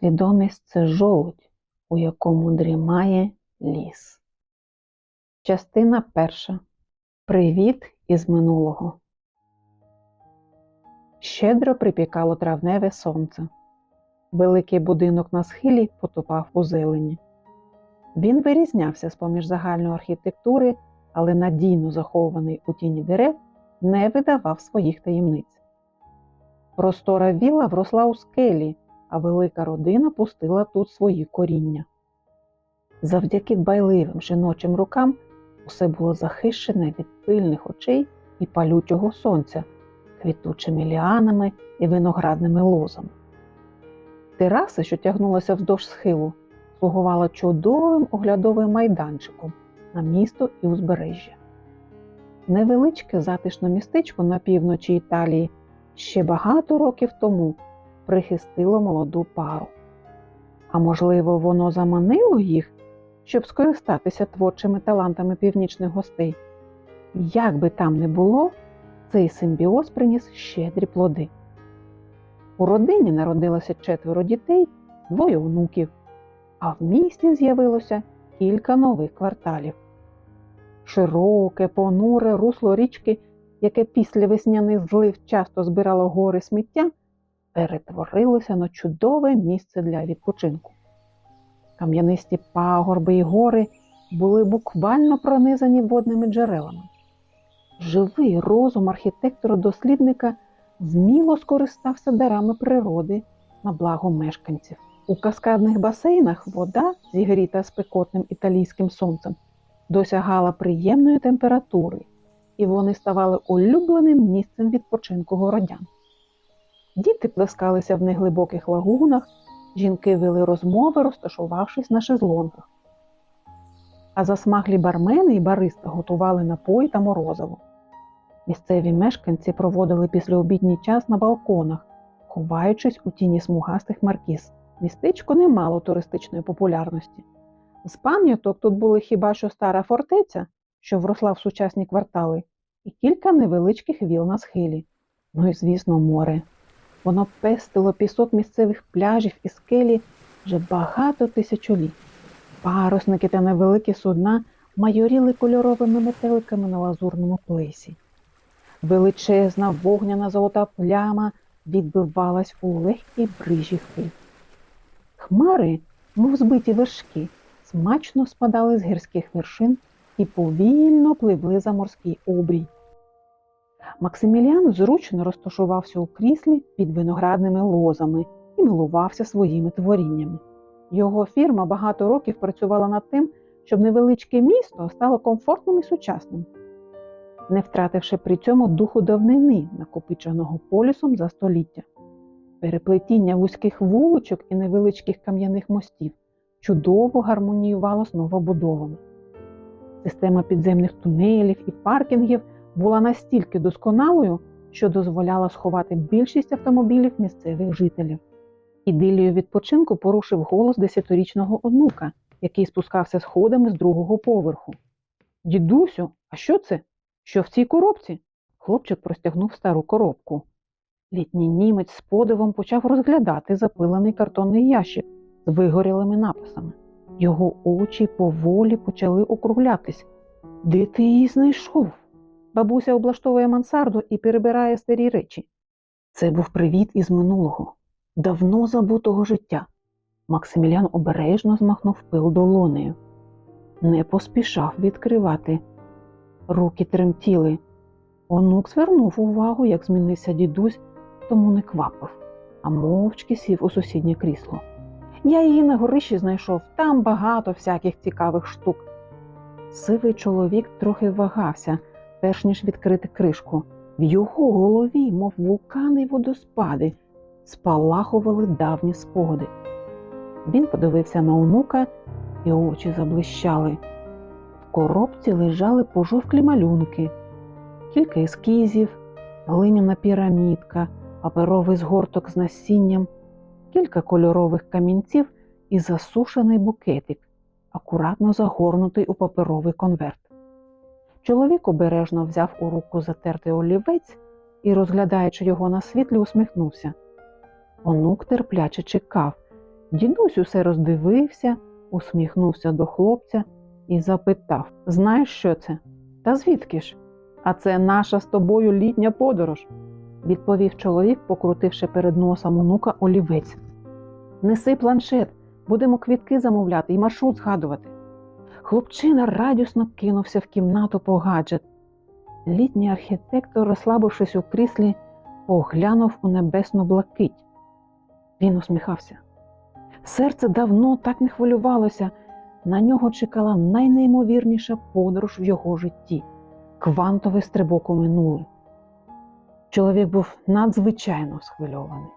Свідомість це жолудь, у якому дрімає ліс. Частина перша. Привіт із минулого. Щедро припікало травневе сонце. Великий будинок на схилі потопав у зелені. Він вирізнявся з поміж загальної архітектури, але надійно захований у тіні дерев, не видавав своїх таємниць. Простора віла вросла у скелі, а велика родина пустила тут свої коріння. Завдяки дбайливим жіночим рукам усе було захищене від пильних очей і палючого сонця, квітучими ліанами і виноградними лозами. Тераса, що тягнулася вздовж схилу, слугувала чудовим оглядовим майданчиком на місто і узбережжя. Невеличке затишне містечко на півночі Італії ще багато років тому прихистило молоду пару. А можливо, воно заманило їх, щоб скористатися творчими талантами північних гостей. Як би там не було, цей симбіоз приніс щедрі плоди. У родині народилося четверо дітей, двоє онуків, а в місті з'явилося кілька нових кварталів. Широке, понуре русло річки, яке після весняних злив часто збирало гори сміття, перетворилося на чудове місце для відпочинку. Кам'янисті пагорби і гори були буквально пронизані водними джерелами. Живий розум архітектора-дослідника вміло скористався дарами природи на благо мешканців. У каскадних басейнах вода, зігріта спекотним італійським сонцем, досягала приємної температури, і вони ставали улюбленим місцем відпочинку городян. Діти плескалися в неглибоких лагунах, жінки вели розмови, розташувавшись на шезлонгах. А засмаглі бармени і бариста готували напої та морозиво. Місцеві мешканці проводили післяобідній час на балконах, ховаючись у тіні смугастих маркіз. Містечко не мало туристичної популярності. З пам'яток тут були хіба що стара фортеця, що вросла в сучасні квартали, і кілька невеличких віл на схилі. Ну і, звісно, море. Воно пестило пісок місцевих пляжів і скелі вже багато тисячоліть. Парусники та невеликі судна майоріли кольоровими метеликами на лазурному плесі. Величезна вогняна золота пляма відбивалась у легкій брижі хвиль. Хмари, мов збиті вершки, смачно спадали з гірських вершин і повільно пливли за морський обрій. Максиміліан зручно розташувався у кріслі під виноградними лозами і милувався своїми творіннями. Його фірма багато років працювала над тим, щоб невеличке місто стало комфортним і сучасним, не втративши при цьому духу давнини, накопиченого полісом за століття. Переплетіння вузьких вуличок і невеличких кам'яних мостів чудово гармоніювало з новобудовами. Система підземних тунелів і паркінгів була настільки досконалою, що дозволяла сховати більшість автомобілів місцевих жителів. Ідилію відпочинку порушив голос десятирічного онука, який спускався сходами з другого поверху. Дідусю, а що це? Що в цій коробці? Хлопчик простягнув стару коробку. Літній німець з подивом почав розглядати запилений картонний ящик з вигорілими написами. Його очі поволі почали округлятись. Де ти її знайшов? Бабуся облаштовує мансарду і перебирає старі речі. Це був привіт із минулого, давно забутого життя. Максимілян обережно змахнув пил долонею. Не поспішав відкривати. Руки тремтіли. Онук звернув увагу, як змінився дідусь, тому не квапив, а мовчки сів у сусіднє крісло. Я її на горищі знайшов, там багато всяких цікавих штук. Сивий чоловік трохи вагався, перш ніж відкрити кришку. В його голові, мов вулкани й водоспади, спалахували давні спогади. Він подивився на онука, і очі заблищали. В коробці лежали пожовклі малюнки, кілька ескізів, глиняна пірамідка, паперовий згорток з насінням, кілька кольорових камінців і засушений букетик, акуратно загорнутий у паперовий конверт. Чоловік обережно взяв у руку затертий олівець і, розглядаючи його на світлі, усміхнувся. Онук терпляче чекав, Дідусь усе роздивився, усміхнувся до хлопця і запитав: Знаєш, що це? Та звідки ж? А це наша з тобою літня подорож, відповів чоловік, покрутивши перед носом онука олівець. Неси планшет, будемо квітки замовляти і маршрут згадувати. Хлопчина радісно кинувся в кімнату по гаджет. Літній архітектор, розслабившись у кріслі, поглянув у небесну блакить. Він усміхався. Серце давно так не хвилювалося. На нього чекала найнеймовірніша подорож в його житті квантовий стрибок у минуле. Чоловік був надзвичайно схвильований.